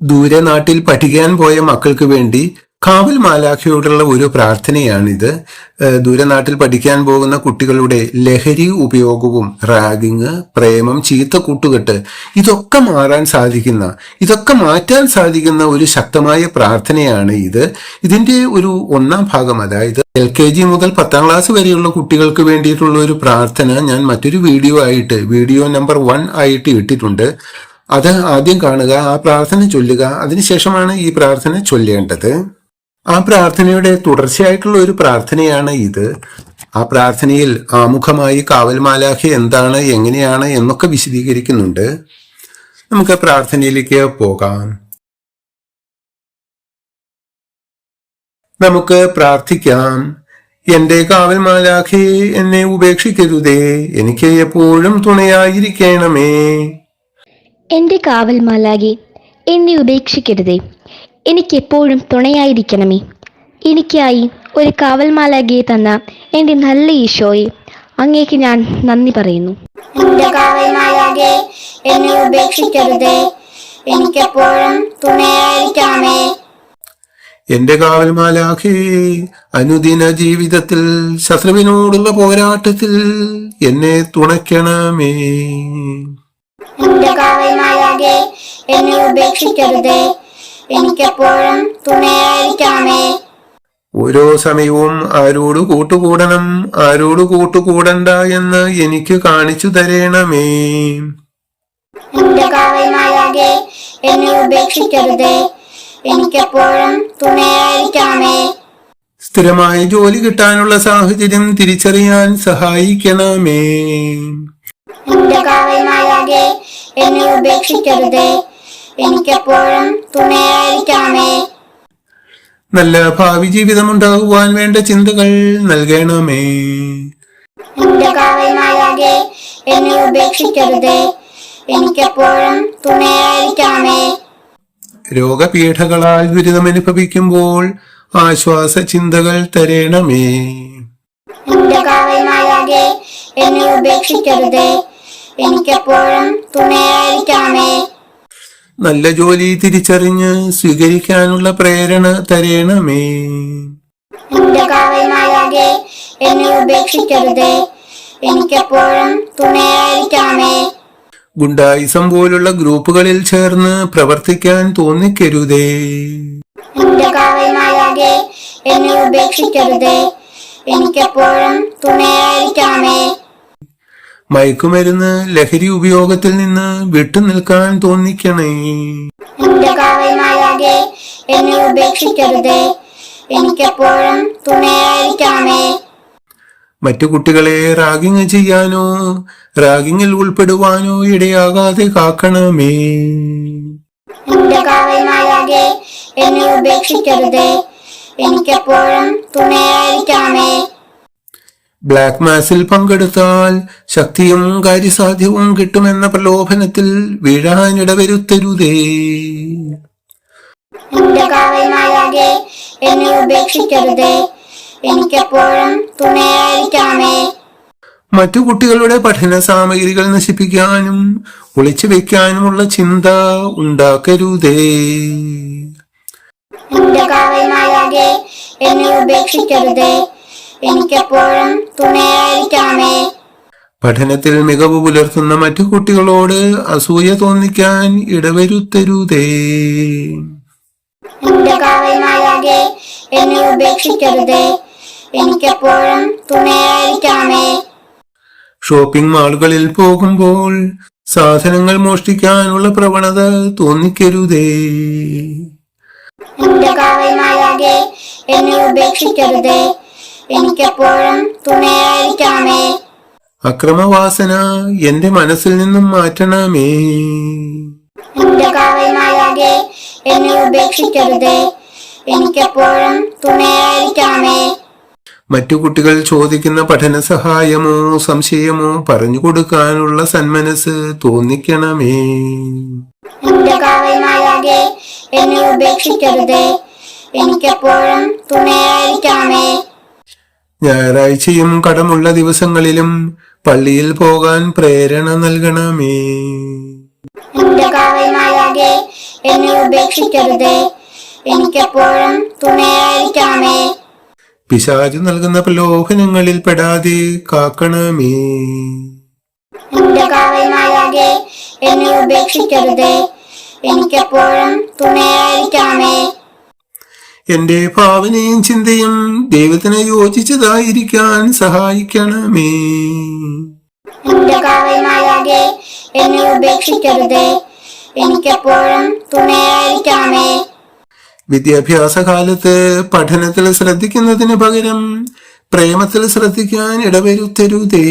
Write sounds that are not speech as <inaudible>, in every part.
ദൂരെ നാട്ടിൽ പഠിക്കാൻ പോയ മക്കൾക്ക് വേണ്ടി കാവൽ മാലാഖയോടുള്ള ഒരു പ്രാർത്ഥനയാണിത്. ദൂരെ നാട്ടിൽ പഠിക്കാൻ പോകുന്ന കുട്ടികളുടെ ലഹരി ഉപയോഗവും റാഗിങ് പ്രേമം ചീത്ത കൂട്ടുകെട്ട് ഇതൊക്കെ മാറാൻ സാധിക്കുന്ന ഇതൊക്കെ മാറ്റാൻ സാധിക്കുന്ന ഒരു ശക്തമായ പ്രാർത്ഥനയാണ് ഇത്. ഇതിന്റെ ഒരു ഒന്നാം ഭാഗം അതായത് എൽ കെ ജി മുതൽ പത്താം ക്ലാസ് വരെയുള്ള കുട്ടികൾക്ക് വേണ്ടിയിട്ടുള്ള ഒരു പ്രാർത്ഥന ഞാൻ മറ്റൊരു വീഡിയോ ആയിട്ട് വീഡിയോ നമ്പർ വൺ ആയിട്ട് ഇട്ടിട്ടുണ്ട്. അത് ആദ്യം കാണുക ആ പ്രാർത്ഥന ചൊല്ലുക. അതിനുശേഷമാണ് ഈ പ്രാർത്ഥന ചൊല്ലേണ്ടത്. ആ പ്രാർത്ഥനയുടെ തുടർച്ചയായിട്ടുള്ള ഒരു പ്രാർത്ഥനയാണ് ഇത്. ആ പ്രാർത്ഥനയിൽ ആമുഖമായി കാവൽ മാലാഖ എന്താണ് എങ്ങനെയാണ് എന്നൊക്കെ വിശദീകരിക്കുന്നുണ്ട്. നമുക്ക് പ്രാർത്ഥനയിലേക്ക് പോകാം. നമുക്ക് പ്രാർത്ഥിക്കാം. എന്റെ കാവൽ മാലാഖേ എന്നെ ഉപേക്ഷിക്കരുതേ. എനിക്ക് എപ്പോഴും തുണയായിരിക്കണമേ. എന്റെ കാവൽ മാലാകെ എന്നെ ഉപേക്ഷിക്കരുതേ. എനിക്കെപ്പോഴും തുണയായിരിക്കണമേ. എനിക്കായി ഒരു കാവൽ മാലാകയെ തന്ന എന്റെ നല്ല ഈശോയെ അങ്ങേക്ക് ഞാൻ നന്ദി പറയുന്നു. എന്റെ കാവൽമാരാകെ എന്നെ ഉപേക്ഷിക്കരുതേ. എനിക്കെപ്പോഴും തുണയായിരിക്കണമേ. എന്റെ കാവൽ മാലാഖേ അനുദിന ജീവിതത്തിൽ ശത്രുവിനോടുള്ള പോരാട്ടത്തിൽ എന്നെ തുണയ്ക്കണമേ. എന്റെ കാവൽമാരാകെ എന്നെ ഉപേക്ഷിക്കരുതേ. എനിക്കെപ്പോഴും തുണയായിരിക്കണമേ. ഓരോ സമയവും ആരോട് കൂട്ടുകൂടണം ആരോട് കൂട്ടുകൂടണ്ട എന്ന് എനിക്ക് കാണിച്ചു തരേണമേ. എന്റെ കാവൽമാരാകെ എന്നെ ഉപേക്ഷിക്കരുതേ. എനിക്കെപ്പോഴും തുണയായിരിക്കണമേ. സ്ഥിരമായ ജോലി കിട്ടാനുള്ള സാഹചര്യം തിരിച്ചറിയാൻ സഹായിക്കണമേ. എന്റെ കാവൽമാരാകെ എന്നെ ഉപേക്ഷിക്കരുതേ. എനിക്കെപ്പോഴും തുണയായിരിക്കണമേ. നല്ല ഭാവി ജീവിതം ഉണ്ടാകുവാൻ വേണ്ട ചിന്തകൾ നൽകണമേ. നിന്റെ കാവൽമാരാകെ എന്നെ ഉപേക്ഷിക്കരുതേ. എനിക്കെപ്പോഴും തുണയായിരിക്കണമേ. രോഗപീഠകളാൽ ദുരിതമനുഭവിക്കുമ്പോൾ ആശ്വാസ ചിന്തകൾ തരണമേ. നിന്റെ കാവൽമാരാകെ എന്നെ ഉപേക്ഷിക്കരുതേ. എനിക്കെപ്പോഴും തുണയായിരിക്കണമേ നല്ല ജോലി തിരിച്ചറിഞ്ഞ് സ്വീകരിക്കാനുള്ള പ്രേരണ തരേണമേ. എന്റെ കാവൽമാരാകെ എന്നെ ഉപേക്ഷിക്കരുതേ. എനിക്കെപ്പോഴും തുണയായിരിക്കണമേ ഗുണ്ടായിസം പോലുള്ള ഗ്രൂപ്പുകളിൽ ചേർന്ന് പ്രവർത്തിക്കാൻ തോന്നിക്കരുതേ. എന്റെ കാവൽമാരാകെ എന്നെ ഉപേക്ഷിക്കരുതേ. എനിക്കെപ്പോഴും തുണയായിരിക്കണമേ മയക്കുമരുന്ന് ലഹരി ഉപയോഗത്തിൽ നിന്ന് വിട്ടുനിൽക്കാൻ തോന്നിക്കണേ. എന്നെ ഉപേക്ഷിക്കരുതേ. എനിക്കെപ്പോഴും തുണയായിരിക്കണമേ. മറ്റു കുട്ടികളെ റാഗിങ് ചെയ്യാനോ റാഗിങ്ങിൽ ഉൾപ്പെടുവാനോ ഇടയാകാതെ കാക്കണമേ. എന്നെ ഉപേക്ഷിക്കരുതേ. എനിക്കെപ്പോഴും തുണയായിരിക്കണമേ. ബ്ലാക്ക് മാസിൽ പങ്കെടുത്താൽ ശക്തിയും കാര്യസാധ്യവും കിട്ടുമെന്ന പ്രലോഭനത്തിൽ വീഴാനിട വരുത്തരുതേ കാവൽമാരാകെ എന്നെ ഉപേക്ഷിക്കരുതേ. എനിക്കെപ്പോഴും തുണയായിരിക്കണമേ. മറ്റു കുട്ടികളുടെ പഠന സാമഗ്രികൾ നശിപ്പിക്കാനും ഒളിച്ചു വെക്കാനുമുള്ള ചിന്ത ഉണ്ടാക്കരുതേ. എന്നെ ഉപേക്ഷിക്കരുതേ. എനിക്കെപ്പോഴും തുണയായിരിക്കണമേ. പഠനത്തിൽ മികവ് പുലർത്തുന്ന മറ്റു കുട്ടികളോട് അസൂയ തോന്നിക്കാൻ ഇടവരുത്തരുതേ. എന്റെ കാവൽമാരാകെ എന്നെ ഉപേക്ഷിക്കരുതേ. എനിക്കെപ്പോഴും തുണയായിരിക്കണമേ. ഷോപ്പിംഗ് മാളുകളിൽ പോകുമ്പോൾ സാധനങ്ങൾ മോഷ്ടിക്കാനുള്ള പ്രവണത തോന്നിക്കരുതേ. എന്റെ കാവൽമാരാകെ എന്നെ ഉപേക്ഷിക്കരുതേ. എനിക്കെപ്പോഴും തുണയായിരിക്കണമേ. അക്രമവാസന എന്റെ മനസ്സിൽ നിന്നും മാറ്റണമേ. എന്റെ കാവൽമാരാകെ എന്നെ ഉപേക്ഷിക്കരുതേ. എനിക്കെപ്പോഴും തുണയായിരിക്കണമേ. മറ്റു കുട്ടികൾ ചോദിക്കുന്ന പഠന സഹായമോ സംശയമോ പറഞ്ഞു കൊടുക്കാനുള്ള സന്മനസ് തോന്നിക്കണമേ. എന്റെ കാവൽമാരാകെ എന്നെ ഉപേക്ഷിക്കരുതേ. എനിക്കെപ്പോഴും തുണയായിരിക്കണമേ. ഞായറാഴ്ചയും കടമുള്ള ദിവസങ്ങളിലും പള്ളിയിൽ പോകാൻ പ്രേരണ നൽകണമേ. എന്നെ ഉപേക്ഷിക്കരുതേ. എനിക്കെപ്പോഴും തുണയായിരിക്കണമേ. പിശാചു നൽകുന്ന പ്രലോഭനങ്ങളിൽ പെടാതെ കാക്കണമേ. എന്റെ എന്നെ ഉപേക്ഷിക്കരുതേ. എനിക്കെപ്പോഴും തുണയായിരിക്കണമേ. എന്റെ ഭാവനയും ചിന്തയും ദൈവത്തിന് യോജിച്ചതായിരിക്കാൻ സഹായിക്കണമേ. എന്നെ ഉപേക്ഷിക്കരുതേ. എനിക്കെപ്പോഴും തുണയായിരിക്കണമേ. വിദ്യാഭ്യാസ കാലത്ത് പഠനത്തിൽ ശ്രദ്ധിക്കുന്നതിന് പകരം പ്രേമത്തിൽ ശ്രദ്ധിക്കാൻ ഇടവരുത്തരുതേ.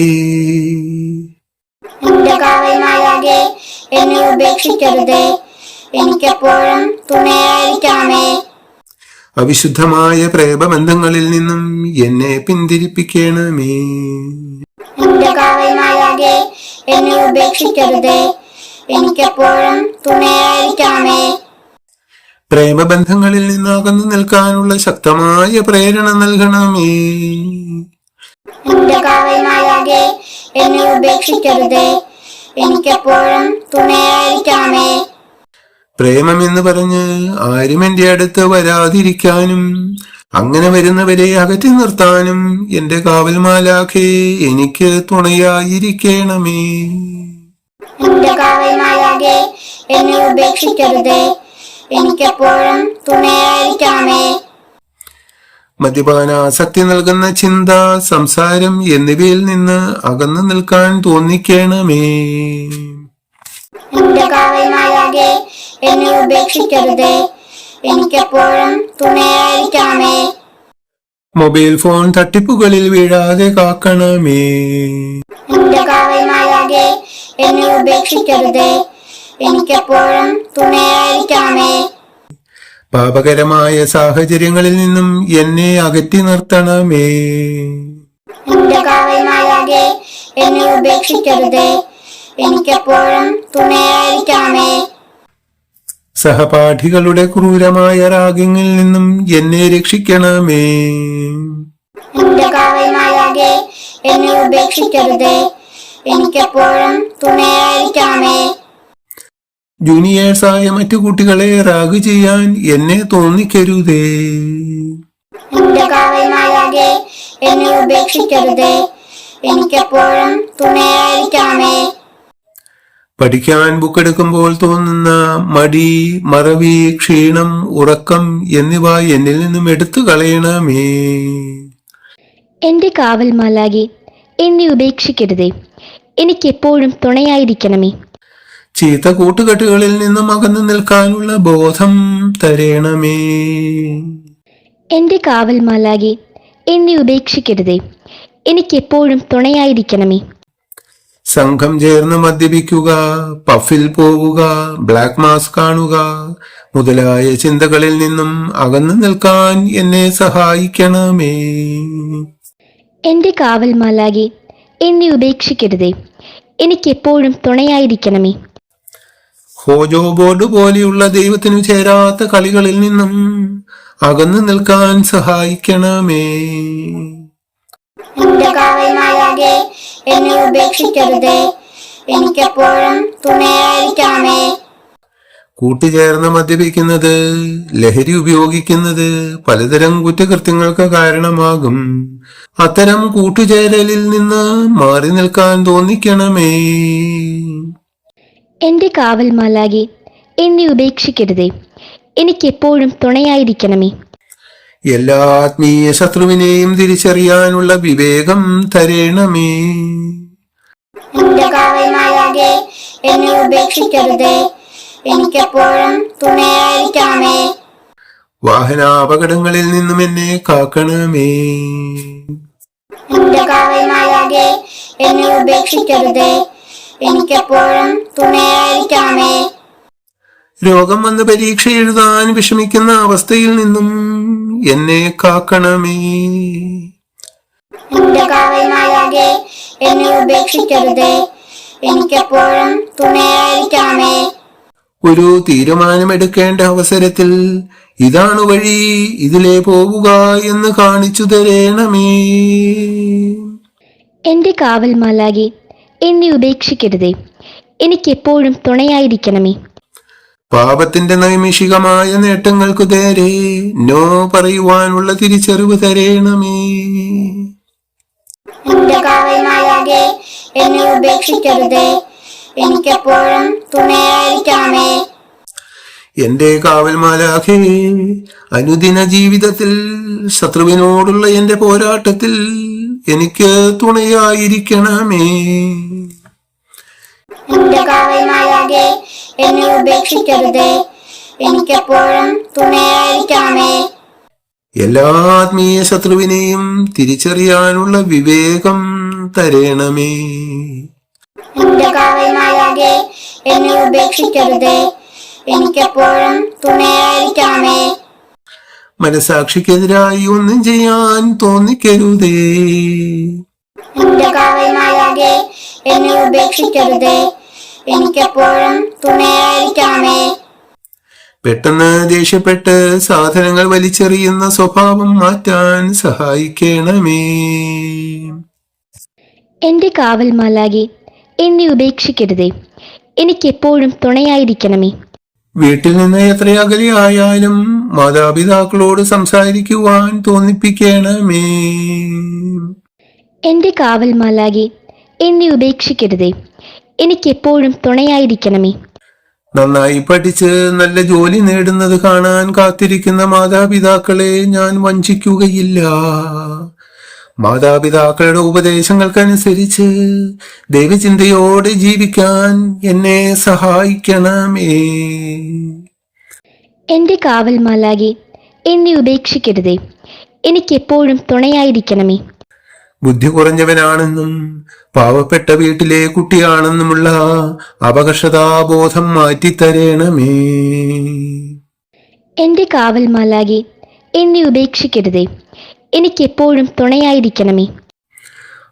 എന്നെ ഉപേക്ഷിക്കരുതേ. എനിക്കെപ്പോഴും തുണയായിരിക്കണമേ. അവിശുദ്ധമായ പ്രേമബന്ധങ്ങളിൽ നിന്നും എന്നെ പിന്തിരിപ്പിക്കണമേ. എന്നെ ഉപേക്ഷിക്കരുതേ. എനിക്കെപ്പോഴും തുണയായിരിക്കണമേ. പ്രേമബന്ധങ്ങളിൽ നിന്ന് അകന്നു നിൽക്കാനുള്ള ശക്തമായ പ്രേരണ നൽകണമേ. എന്നെ ഉപേക്ഷിക്കരുതേ. എനിക്കെപ്പോഴും തുണയായിരിക്കണമേ പ്രേമം എന്ന് പറഞ്ഞ് ആരും എന്റെ അടുത്ത് വരാതിരിക്കാനും അങ്ങനെ വരുന്നവരെ അകറ്റി നിർത്താനും എന്റെ കാവൽമാലാഖേ എനിക്ക് തുണയായിരിക്കണമേ. എന്റെ എന്നെ ഉപേക്ഷിക്കരുതേ. എനിക്കെപ്പോഴും തുണയായിരിക്കണമേ. മദ്യപാനാസക്തി നൽകുന്ന ചിന്ത സംസാരം എന്നിവയിൽ നിന്ന് അകന്നു നിൽക്കാൻ തോന്നിക്കണമേ. എന്റെ കാവൽമാലാകെ എന്നെ ഉപേക്ഷിക്കരുതേ. എനിക്കെപ്പോഴും തുണയായിരിക്കണമേ. മൊബൈൽ ഫോൺ തട്ടിപ്പുകളിൽ വീഴാതെ കാക്കണമേ. എന്റെ കാവൽമാലാകെ എന്നെ ഉപേക്ഷിക്കരുതേ. എനിക്കെപ്പോഴും തുണയായിരിക്കണമേ. പാപകരമായ സാഹചര്യങ്ങളിൽ നിന്നും എന്നെ അകറ്റി നിർത്തണമേ. എന്റെ കാവൽമാലാകെ എന്നെ ഉപേക്ഷിക്കരുതേ. എനിക്കെപ്പോഴും തുണയായിരിക്കണമേ. സഹപാഠികളുടെ ക്രൂരമായ രാഗങ്ങളിൽ നിന്നും എന്നെ രക്ഷിക്കണമേ. എന്നെ ഉപേക്ഷിക്കരുതേ. എനിക്കെപ്പോഴും തുണയായിരിക്കണമേ. ജൂനിയേഴ്സായ മറ്റു കുട്ടികളെ റാഗ് ചെയ്യാൻ എന്നെ തോന്നിക്കരുതേ. എന്നെ ഉപേക്ഷിക്കരുതേ. എനിക്കെപ്പോഴും തുണയായിരിക്കണമേ. പഠിക്കാൻ ബുക്കെടുക്കുമ്പോൾ തോന്നുന്ന മടി മറവി ക്ഷീണം ഉറക്കം എന്നിവ എന്നിൽ നിന്നും എടുത്തു കളയണമേ. എന്റെ കാവൽ മാലാകെ എന്നെ ഉപേക്ഷിക്കരുതേ. എനിക്കെപ്പോഴും തുണയായിരിക്കണമേ. ചീത്ത കൂട്ടുകെട്ടുകളിൽ നിന്നും അകന്നു നിൽക്കാനുള്ള ബോധം തരേണമേ. എന്റെ കാവൽ മാലാകെ എന്നെ ഉപേക്ഷിക്കരുതേ. എനിക്കെപ്പോഴും തുണയായിരിക്കണമേ. സംഘം ചേർന്ന് മദ്യപിക്കുക പഫിൽ പോവുക ബ്ലാക്ക് മാസ് കാണുക മുതലായ ചിന്തകളിൽ നിന്നും അകന്നു നിൽക്കാൻ എന്നെ സഹായിക്കണമേ. എന്റെ കാവൽ മാലാകെ എന്നെ ഉപേക്ഷിക്കരുതേ. എനിക്കെപ്പോഴും തുണയായിരിക്കണമേ. ഹോജോ ബോർഡ് പോലെയുള്ള ദൈവത്തിനു ചേരാത്ത കളികളിൽ നിന്നും അകന്നു നിൽക്കാൻ സഹായിക്കണമേ. എന്റെ കാവൽമാലാകെ എന്നെ ഉപേക്ഷിക്കരുതേ. എനിക്കെപ്പോഴും തുണയായിരിക്കണമേ. കൂട്ടുചേർന്ന് മദ്യപിക്കുന്നത് ലഹരി ഉപയോഗിക്കുന്നത് പലതരം കുറ്റകൃത്യങ്ങൾക്ക് കാരണമാകും. അത്തരം കൂട്ടുചേരലിൽ നിന്ന് മാറി നിൽക്കാൻ തോന്നിക്കണമേ. എന്റെ കാവൽ മാലാകെ എന്നെ ഉപേക്ഷിക്കരുതേ. എനിക്കെപ്പോഴും തുണയായിരിക്കണമേ. എല്ലാ ആത്മീയ ശത്രുവിനെയും തിരിച്ചറിയാനുള്ള വിവേകം തരണമേ. എന്നെ ഉപേക്ഷിക്കരുതേ. എനിക്കെപ്പോഴും തുണയായിരിക്കണമേ. വാഹനാപകടങ്ങളിൽ നിന്നും എന്നെ കാക്കണമേ. എന്റെ എന്നെ ഉപേക്ഷിക്കരുതേ. എനിക്കെപ്പോഴും തുണയായിരിക്കണമേ. രോഗം വന്ന് പരീക്ഷ എഴുതാൻ വിഷമിക്കുന്ന അവസ്ഥയിൽ നിന്നും എന്നെ കാക്കണമേ. എന്റെ എന്നെ ഉപേക്ഷിക്കരുതേ. എനിക്കെപ്പോഴും തുണയായിരിക്കണമേ. ഒരു തീരുമാനമെടുക്കേണ്ട അവസരത്തിൽ ഇതാണ് വഴി ഇതിലെ പോവുക എന്ന് കാണിച്ചു തരേണമേ. എന്റെ കാവൽ മാലാകെ എന്നെ ഉപേക്ഷിക്കരുതേ. എനിക്കെപ്പോഴും തുണയായിരിക്കണമേ. പാപത്തിന്റെ നൈമിഷികമായ നേട്ടങ്ങൾക്കു നേരെ നോ പറയുവാനുള്ള തിരിച്ചറിവ് തരേണമേ. എന്നെ ഉപേക്ഷിക്കരുതേ. എനിക്കെപ്പോഴും തുണയായിരിക്കണമേ. എന്റെ കാവൽമാലാഖേ അനുദിന ജീവിതത്തിൽ ശത്രുവിനോടുള്ള എന്റെ പോരാട്ടത്തിൽ എനിക്ക് തുണയായിരിക്കണമേ. എന്റെ കാവൽമാരാകെ എന്നെ ഉപേക്ഷിക്കരുതേ. എനിക്കെപ്പോഴും തുണയായിരിക്കണമേ. എല്ലാ ആത്മീയ ശത്രുവിനെയും തിരിച്ചറിയാനുള്ള വിവേകം തരണമേ. എന്റെ കാവൽമാരാകെ എന്നെ ഉപേക്ഷിക്കരുതേ. എനിക്കെപ്പോഴും തുണയായിരിക്കണമേ. മനസാക്ഷിക്കെതിരായി ഒന്നും ചെയ്യാൻ തോന്നിക്കരുതേ. എന്റെ കാവൽമാരാകെ എന്നെ ഉപേക്ഷിക്കരുതേ. എനിക്കെപ്പോഴും തുണയായിരിക്കണമേ പെട്ടെന്ന് ദേഷ്യപ്പെട്ട് സാധനങ്ങൾ വലിച്ചെറിയുന്ന സ്വഭാവം മാറ്റാൻ സഹായിക്കണമേ. എന്റെ കാവൽ മാലാകെ എന്നെ ഉപേക്ഷിക്കരുതേ. എനിക്കെപ്പോഴും തുണയായിരിക്കണമേ. വീട്ടിൽ നിന്ന് എത്ര അകലെയായാലും മാതാപിതാക്കളോട് സംസാരിക്കുവാൻ തോന്നിപ്പിക്കണമേ. എന്റെ കാവൽ മാലാകെ എന്നെ ഉപേക്ഷിക്കരുതേ. എനിക്കെപ്പോഴും തുണയായിരിക്കണമേ. നന്നായി പഠിച്ച് നല്ല ജോലി നേടുന്നത് കാണാൻ കാത്തിരിക്കുന്ന മാതാപിതാക്കളെ ഞാൻ വഞ്ചിക്കുകയില്ല. മാതാപിതാക്കളുടെ ഉപദേശങ്ങൾക്കനുസരിച്ച് ദൈവചിന്തയോടെ ജീവിക്കാൻ എന്നെ സഹായിക്കണമേ. എന്റെ കാവൽ മാലാകെ എന്നെ ഉപേക്ഷിക്കരുതേ. എനിക്കെപ്പോഴും തുണയായിരിക്കണമേ. ബുദ്ധി കുറഞ്ഞവനാണെന്നും പാവപ്പെട്ട വീട്ടിലെ കുട്ടിയാണെന്നുമുള്ള അപകർഷതാബോധം മാറ്റിത്തരേണമേ. എന്റെ കാവൽ മാലാകെ എന്നെ ഉപേക്ഷിക്കരുതേ. എനിക്കെപ്പോഴും തുണയായിരിക്കണമേ.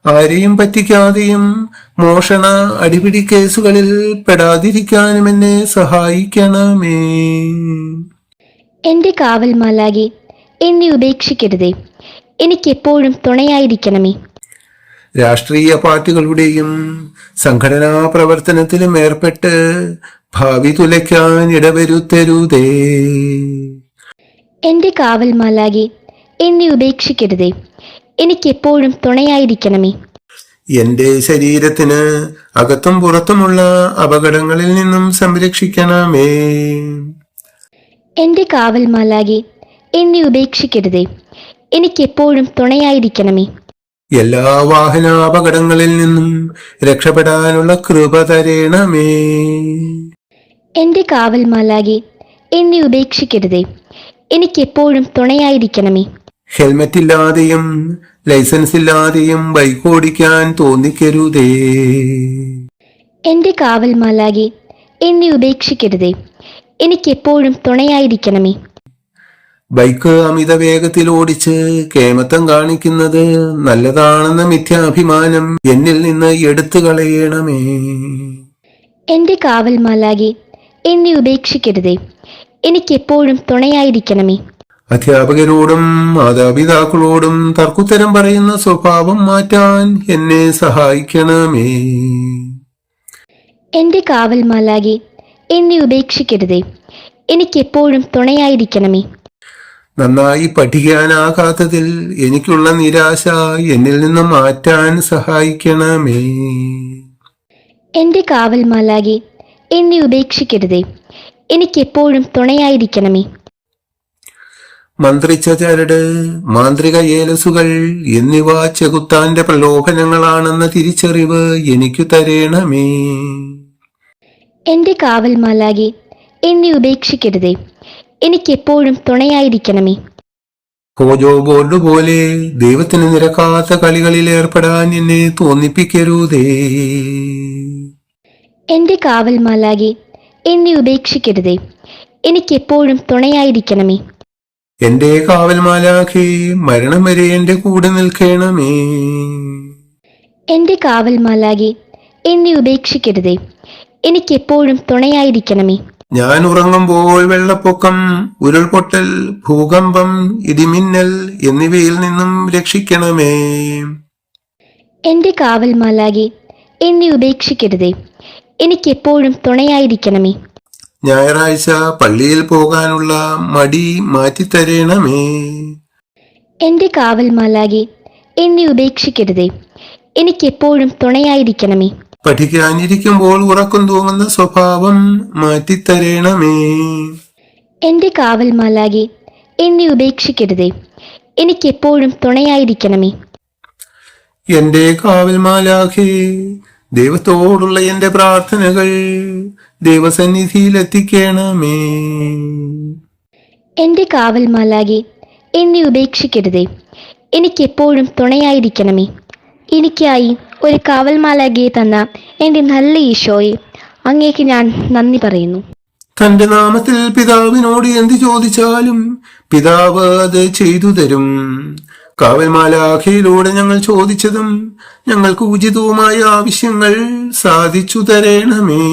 ആരെയും പറ്റിക്കാതെയും മോഷണ അടിപിടി കേസുകളിൽ പെടാതിരിക്കാനും എന്നെ സഹായിക്കണമേ. എന്റെ കാവൽ മാലാകെ എന്നെ ഉപേക്ഷിക്കരുതേ. എനിക്കെപ്പോഴും തുണയായിരിക്കണമേ. രാഷ്ട്രീയ പാർട്ടികളുടെയും സംഘടനാ പ്രവർത്തനത്തിലും ഏർപ്പെട്ട് ഭാവി തുലയ്ക്കാൻ ഇടവരുത്തരുതേ. എന്റെ കാവൽ മാലാകെ എന്നെ ഉപേക്ഷിക്കരുതേ. എനിക്കെപ്പോഴും തുണയായിരിക്കണമേ. എന്റെ ശരീരത്തിന് അകത്തും പുറത്തുമുള്ള അപകടങ്ങളിൽ നിന്നും സംരക്ഷിക്കണമേ. എന്റെ കാവൽ മാലാകെ എന്നെ ഉപേക്ഷിക്കരുതേ. എനിക്കെപ്പോഴും തുണയായിരിക്കണമേ. എല്ലാ വാഹനാപകടങ്ങളിൽ നിന്നും രക്ഷപ്പെടാനുള്ള കൃപ തരണമേ. എന്റെ കാവൽ മാലാകെ എന്നെ ഉപേക്ഷിക്കരുതേ. എനിക്കെപ്പോഴും തുണയായിരിക്കണമേ. ഹെൽമറ്റ് ഇല്ലാതെയും ലൈസൻസ് ഇല്ലാതെയും ബൈക്ക് ഓടിക്കാൻ തോന്നിക്കരുതേ. എന്റെ കാവൽ മാലാകെ എന്നെ ഉപേക്ഷിക്കരുതേ. എനിക്കെപ്പോഴും തുണയായിരിക്കണമേ. ബൈക്ക് അമിത വേഗത്തിൽ ഓടിച്ച് കേമത്തം കാണിക്കുന്നത് നല്ലതാണെന്ന മിഥ്യാഭിമാനം എന്നിൽ നിന്ന് എടുത്തു കളയണമേ. എന്റെ കാവൽ മാലാകെ എന്നെ ഉപേക്ഷിക്കരുതേ. എനിക്കെപ്പോഴും തുണയായിരിക്കണമേ. അധ്യാപകരോടും മാതാപിതാക്കളോടും തർക്കുത്തരം പറയുന്ന സ്വഭാവം മാറ്റാൻ എന്നെ സഹായിക്കണമേ. എന്റെ കാവൽ മാലാകെ എന്നെ ഉപേക്ഷിക്കരുതേ. എനിക്കെപ്പോഴും തുണയായിരിക്കണമേ. നന്നായി പഠിക്കാനാകാത്തതിൽ എനിക്കുള്ള നിരാശ എന്നിൽ നിന്ന് മാറ്റാൻ സഹായിക്കണമേ. എന്റെ കാവൽ മാലാകെ എന്നെ ഉപേക്ഷിക്കരുതേ. എനിക്കെപ്പോഴും തുണയായിരിക്കണമേ. മന്ത്രിച്ച ചരട് മാന്ത്രിക ഏലസുകൾ എന്നിവ ചെകുത്താന്റെ പ്രലോഭനങ്ങളാണെന്ന തിരിച്ചറിവ് എനിക്ക് തരേണമേ. എന്റെ കാവൽ മാലാകെ എന്നെ ഉപേക്ഷിക്കരുതേ. എനിക്കെപ്പോഴും തുണയായിരിക്കണമേ. കോജോ ബോർഡ് പോലെ ദൈവത്തിന് നിരക്കാത്ത കളികളിൽ ഏർപ്പെടാൻ എന്നെ തോന്നിപ്പിക്കരുതേ. എന്റെ കാവൽ മാലാകെ എന്നെ ഉപേക്ഷിക്കരുതേ. എനിക്കെപ്പോഴും തുണയായിരിക്കണമേ. എന്റെ കാവൽ മാലാഖേ മരണം വരെ എന്റെ കൂടെ നിൽക്കണമേ. എന്റെ കാവൽ മാലാകെ എന്നെ ഉപേക്ഷിക്കരുതേ. എനിക്കെപ്പോഴും തുണയായിരിക്കണമേ. ഞാൻ ഉറങ്ങുമ്പോൾ വെള്ളപ്പൊക്കം ഉരുൾപൊട്ടൽ ഭൂകമ്പം ഇടിമിന്നൽ എന്നിവയിൽ നിന്നും രക്ഷിക്കണമേ. എന്റെ കാവൽ മാലാകെ എന്നെ ഉപേക്ഷിക്കരുതേ. എനിക്കെപ്പോഴും തുണയായിരിക്കണമേ. ഞായറാഴ്ച പള്ളിയിൽ പോകാനുള്ള മടി മാറ്റിത്തരണമേ. എന്റെ കാവൽ മാലാകെ എന്നെ ഉപേക്ഷിക്കരുതേ. എനിക്കെപ്പോഴും തുണയായിരിക്കണമേ. പഠിക്കാനിരിക്കുമ്പോൾ ഉറക്കം തൂങ്ങുന്ന സ്വഭാവം മാറ്റിത്തരേണമേ. എന്റെ കാവൽ മാലാകെ എന്നെ ഉപേക്ഷിക്കരുതേ. എനിക്കെപ്പോഴും തുണയായിരിക്കണമേ. എന്റെ കാവൽ മാലാഖേ ദൈവത്തോടുള്ള എന്റെ പ്രാർത്ഥനകൾ ദൈവസന്നിധിയിൽ എത്തിക്കണമേ എന്റെ കാവൽ മാലാകെ എന്നെ ഉപേക്ഷിക്കരുതേ. എനിക്കെപ്പോഴും തുണയായിരിക്കണമേ. എനിക്കായി ഒരു കാവൽ മാലാകയെ തന്ന എന്റെ നല്ല ഈശോയെ അങ്ങേക്ക് ഞാൻ നന്ദി പറയുന്നു. തന്റെ നാമത്തിൽ പിതാവിനോട് എന്ത് ചോദിച്ചാലും പിതാവ് അത് ചെയ്തു തരും. കാവൽ മാലാഖയിലൂടെ ഞങ്ങൾ ചോദിച്ചതും ഞങ്ങൾക്ക് ഉചിതവുമായ ആവശ്യങ്ങൾ സാധിച്ചു തരണമേ.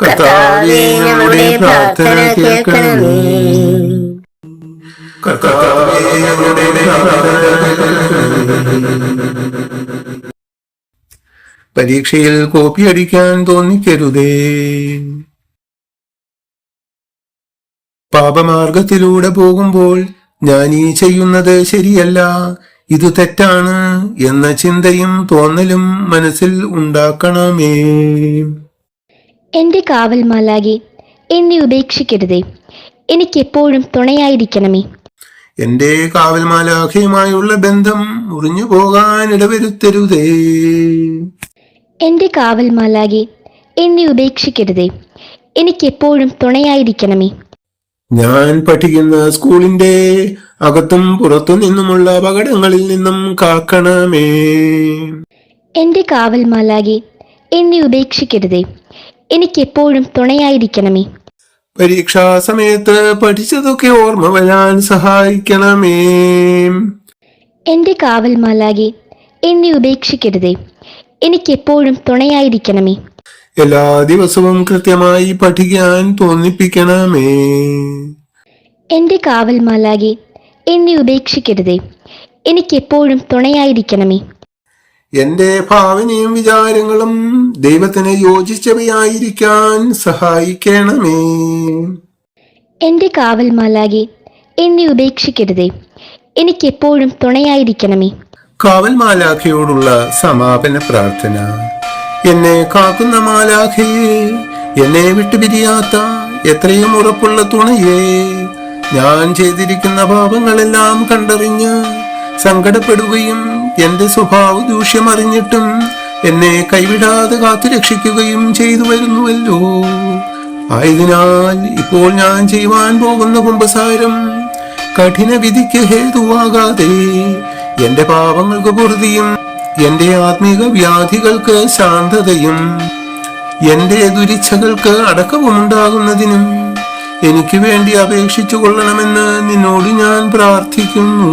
കർത്താവേ ഞങ്ങളുടെ പ്രാർത്ഥന കേൾക്കണമേ. <laughs> പരീക്ഷയിൽ കോപ്പി അടിക്കാൻ തോന്നിക്കരുതേ. പാപമാർഗത്തിലൂടെ പോകുമ്പോൾ ഞാൻ ഈ ചെയ്യുന്നത് ശരിയല്ല ഇത് തെറ്റാണ് എന്ന ചിന്തയും തോന്നലും മനസ്സിൽ ഉണ്ടാക്കണമേ. എന്റെ കാവൽ മാലാകെ എന്നെ ഉപേക്ഷിക്കരുതേ. എനിക്കെപ്പോഴും തുണയായിരിക്കണമേ. എന്റെ കാവൽമാലാഖയുമായുള്ള ബന്ധം മുറിഞ്ഞു പോകാൻ ഇടവരുത്തരുതേ. എന്റെ കാവൽ മാലാകെ എന്നെ ഉപേക്ഷിക്കരുതേ. എനിക്കെപ്പോഴും തുണയായിരിക്കണമേ. ഞാൻ പഠിക്കുന്ന സ്കൂളിന്റെ അകത്തും പുറത്തു നിന്നുമുള്ള അപകടങ്ങളിൽ നിന്നും കാക്കണമേ. എന്റെ കാവൽ മാലാകെ എന്നെ ഉപേക്ഷിക്കരുതേ. എനിക്കെപ്പോഴും തുണയായിരിക്കണമേ. പരീക്ഷാ സമയത്ത് പഠിച്ചതൊക്കെ ഓർമ്മ വരാൻ സഹായിക്കണമേ. എന്റെ കാവൽ മാലാകെ എന്നെ ഉപേക്ഷിക്കരുതേ. എനിക്കെപ്പോഴും തുണയായിരിക്കണമേ. എല്ലാ ദിവസവും കൃത്യമായി പഠിക്കാൻ തോന്നിപ്പിക്കണമേ. എന്റെ കാവൽ മാലാകെ എന്നെ ഉപേക്ഷിക്കരുതേ. എനിക്കെപ്പോഴും തുണയായിരിക്കണമേ. എന്റെ ഭാവനയും വിചാരങ്ങളും ദൈവത്തിന് യോജിച്ചവയായിരിക്കാൻ സഹായിക്കണമേ. എന്റെ കാവൽ മാലാകെ എന്നെ ഉപേക്ഷിക്കരുതേ. എനിക്കെപ്പോഴും തുണയായിരിക്കണമേ. കാവൽ മാലാഖയോടുള്ള സമാപന പ്രാർത്ഥന. എന്നെ കാക്കുന്ന മാലാഖയെ എന്നെ വിട്ടുപിരിയാത്ത എത്രയും ഉറപ്പുള്ള തുണയേ. ഞാൻ ചെയ്തിരിക്കുന്ന പാപങ്ങളെല്ലാം കണ്ടറിഞ്ഞ് സങ്കടപ്പെടുകയും എന്റെ സ്വഭാവ ദൂഷ്യമറിഞ്ഞിട്ടും എന്നെ കൈവിടാതെ കാത്തു രക്ഷിക്കുകയും ചെയ്തു വരുന്നുവല്ലോ. ആയതിനാൽ ഇപ്പോൾ ഞാൻ ചെയ്യുവാൻ പോകുന്ന കുംഭസാരം കഠിന വിധിക്ക് ഹേതുവാകാതെ എന്റെ പാപങ്ങൾക്ക് പൊറുതിയും എന്റെ ആത്മീക വ്യാധികൾക്ക് ശാന്തതയും എന്റെ ദുരിച്ഛകൾക്ക് അടക്കവുമുണ്ടാകുന്നതിനും എനിക്ക് വേണ്ടി അപേക്ഷിച്ചു കൊള്ളണമെന്ന് നിന്നോട് ഞാൻ പ്രാർത്ഥിക്കുന്നു.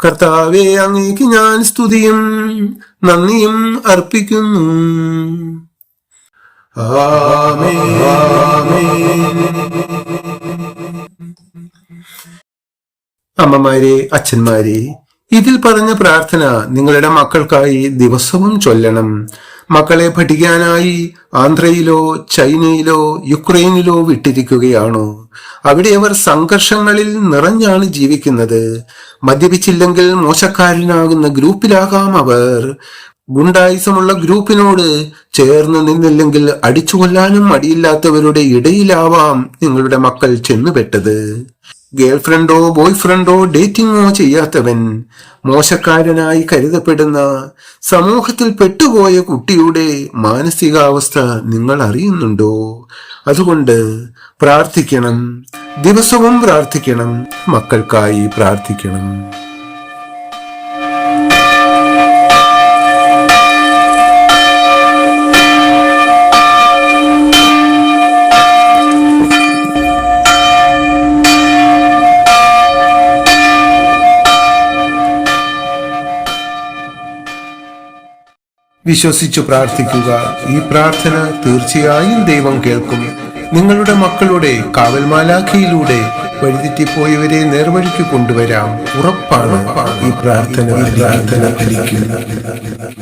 കർത്താവെ അങ്ങേക്ക് ഞാൻ സ്തുതിയും നന്ദിയും അർപ്പിക്കുന്നു. അമ്മമാരെ അച്ഛന്മാരെ ഇതിൽ പറഞ്ഞ പ്രാർത്ഥന നിങ്ങളുടെ മക്കൾക്കായി ദിവസവും ചൊല്ലണം. മക്കളെ പഠിക്കാനായി ആന്ധ്രയിലോ ചൈനയിലോ യുക്രൈനിലോ വിട്ടിരിക്കുകയാണോ. അവിടെ അവർ സംഘർഷങ്ങളിൽ നിറഞ്ഞാണ് ജീവിക്കുന്നത്. മദ്യപിച്ചില്ലെങ്കിൽ മോശക്കാരനാകുന്ന ഗ്രൂപ്പിലാകാം അവർ. ഗുണ്ടായുസമുള്ള ഗ്രൂപ്പിനോട് ചേർന്ന് നിന്നില്ലെങ്കിൽ അടിച്ചു കൊല്ലാനും മടിയില്ലാത്തവരുടെ ഇടയിലാവാം നിങ്ങളുടെ മക്കൾ ചെന്നുപെട്ടത്. ഗേൾഫ്രണ്ടോ ബോയ് ഫ്രണ്ടോ ഡേറ്റിംഗോ ചെയ്യാത്തവൻ മോശക്കാരനായി കരുതപ്പെടുന്ന സമൂഹത്തിൽ പെട്ടുപോയ കുട്ടിയുടെ മാനസികാവസ്ഥ നിങ്ങൾ അറിയുന്നുണ്ടോ? അതുകൊണ്ട് പ്രാർത്ഥിക്കണം. ദിവസവും പ്രാർത്ഥിക്കണം. മക്കൾക്കായി പ്രാർത്ഥിക്കണം. വിശ്വസിച്ചു പ്രാർത്ഥിക്കുക. ഈ പ്രാർത്ഥന തീർച്ചയായും ദൈവം കേൾക്കും. നിങ്ങളുടെ മക്കളുടെ കാവൽമാലാഖയിലൂടെ വഴിതെറ്റിപ്പോയവരെ നേർവഴിക്ക് കൊണ്ടുവരാം. ഉറപ്പാണ് ഈ പ്രാർത്ഥന പ്രാർത്ഥന